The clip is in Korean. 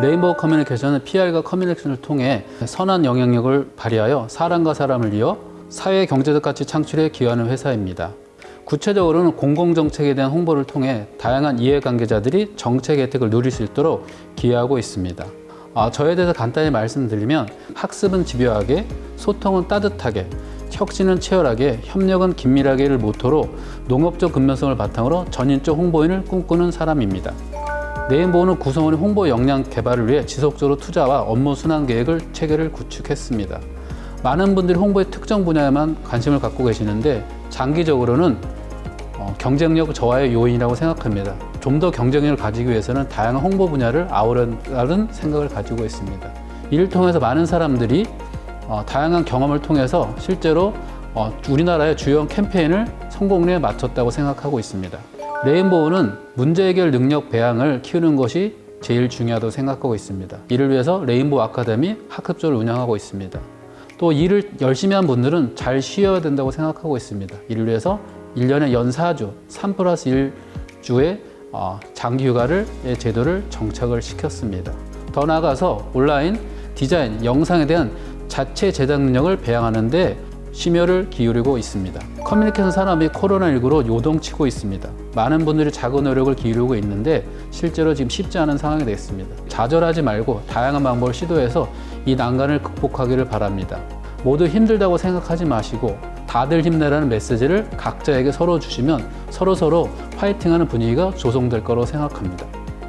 레인보우 커뮤니케이션은 PR과 커뮤니케이션을 통해 선한 영향력을 발휘하여 사람과 사람을 이어 사회 경제적 가치 창출에 기여하는 회사입니다. 구체적으로는 공공정책에 대한 홍보를 통해 다양한 이해관계자들이 정책 혜택을 누릴 수 있도록 기여하고 있습니다. 아, 저에 대해서 간단히 말씀드리면 학습은 집요하게, 소통은 따뜻하게, 혁신은 치열하게, 협력은 긴밀하게를 모토로 농업적 근면성을 바탕으로 전인적 홍보인을 꿈꾸는 사람입니다. 네임보우는 구성원의 홍보 역량 개발을 위해 지속적으로 투자와 업무 순환 계획을 체계를 구축했습니다. 많은 분들이 홍보의 특정 분야에만 관심을 갖고 계시는데 장기적으로는 어, 경쟁력 저하의 요인이라고 생각합니다. 좀 더 경쟁력을 가지기 위해서는 다양한 홍보 분야를 아우르라는 생각을 가지고 있습니다. 이를 통해서 많은 사람들이 어, 다양한 경험을 통해서 실제로 어, 우리나라의 주요 캠페인을 성공리에 맞췄다고 생각하고 있습니다. 레인보우는 문제 해결 능력 배양을 키우는 것이 제일 중요하다고 생각하고 있습니다. 이를 위해서 레인보우 아카데미 학급조를 운영하고 있습니다. 또 일을 열심히 한 분들은 잘 쉬어야 된다고 생각하고 있습니다. 이를 위해서 1년에 연 4주, 3 플러스 1주의 어, 장기 휴가를 의 제도를 정착을 시켰습니다. 더 나아가서 온라인, 디자인, 영상에 대한 자체 제작 능력을 배양하는데 심혈을 기울이고 있습니다. 커뮤니케이션 산업이 코로나19로 요동치고 있습니다. 많은 분들이 작은 노력을 기울이고 있는데 실제로 지금 쉽지 않은 상황이 됐습니다. 좌절하지 말고 다양한 방법을 시도해서 이 난간을 극복하기를 바랍니다. 모두 힘들다고 생각하지 마시고 다들 힘내라는 메시지를 각자에게 서로 주시면 서로서로 파이팅하는 분위기가 조성될 거라고 생각합니다.